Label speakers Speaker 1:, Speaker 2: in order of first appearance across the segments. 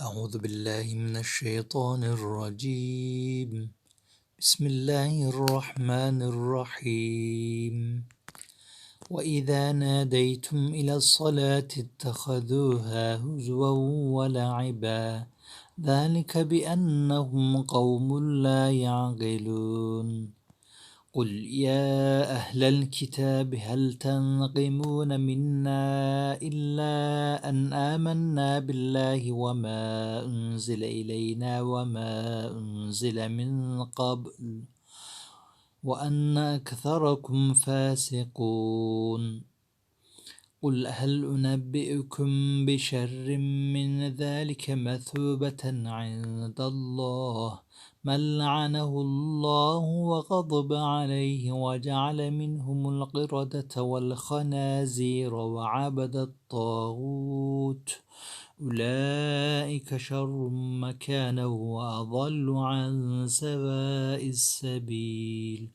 Speaker 1: أعوذ بالله من الشيطان الرجيم. بسم الله الرحمن الرحيم. وإذا ناديتم إلى الصلاة اتخذوها هزوا ولعبا. ذلك بأنهم قوم لا يعقلون. قل يا أهل الكتاب هل تنقمون منا إلا أن آمنا بالله وما أنزل إلينا وما أنزل من قبل وأن أكثركم فاسقون قل هل أنبئكم بشر من ذلك مثوبة عند الله من لعنه الله وغضب عليه وجعل منهم القردة والخنازير وعبد الطاغوت أولئك شر مكانا وأضل عن سواء السبيل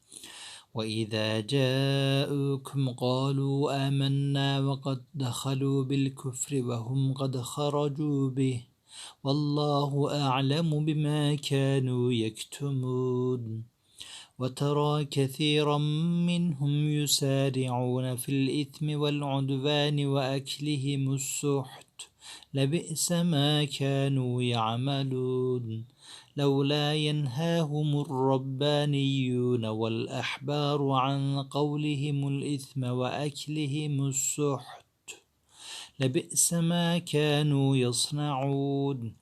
Speaker 1: وإذا جاءوكم قالوا آمنا وقد دخلوا بالكفر وهم قد خرجوا به والله أعلم بما كانوا يكتمون. وترى كثيرا منهم يسارعون في الإثم والعدوان وأكلهم السحت. لبئس ما كانوا يعملون. لولا ينهاهم الربانيون والأحبار عن قولهم الإثم وأكلهم السحت. لبئس ما كانوا يصنعون.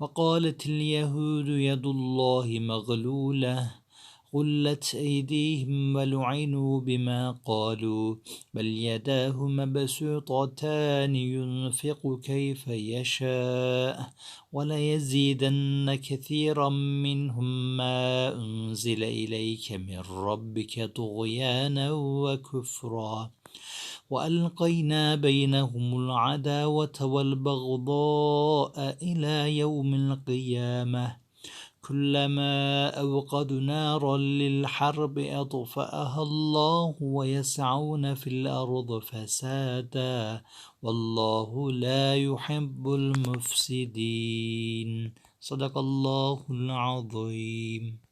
Speaker 1: وقالت اليهود يد الله مغلولة. غلت أيديهم ولعنوا بما قالوا بل يداه مبسوطتان ينفق كيف يشاء وليزيدن كثيرا منهم ما أنزل إليك من ربك طغيانا وكفرا. وألقينا بينهم العداوة والبغضاء إلى يوم القيامة. كلما أوقد نارا للحرب أطفأها الله ويسعون في الأرض فسادا والله لا يحب المفسدين. صدق الله العظيم.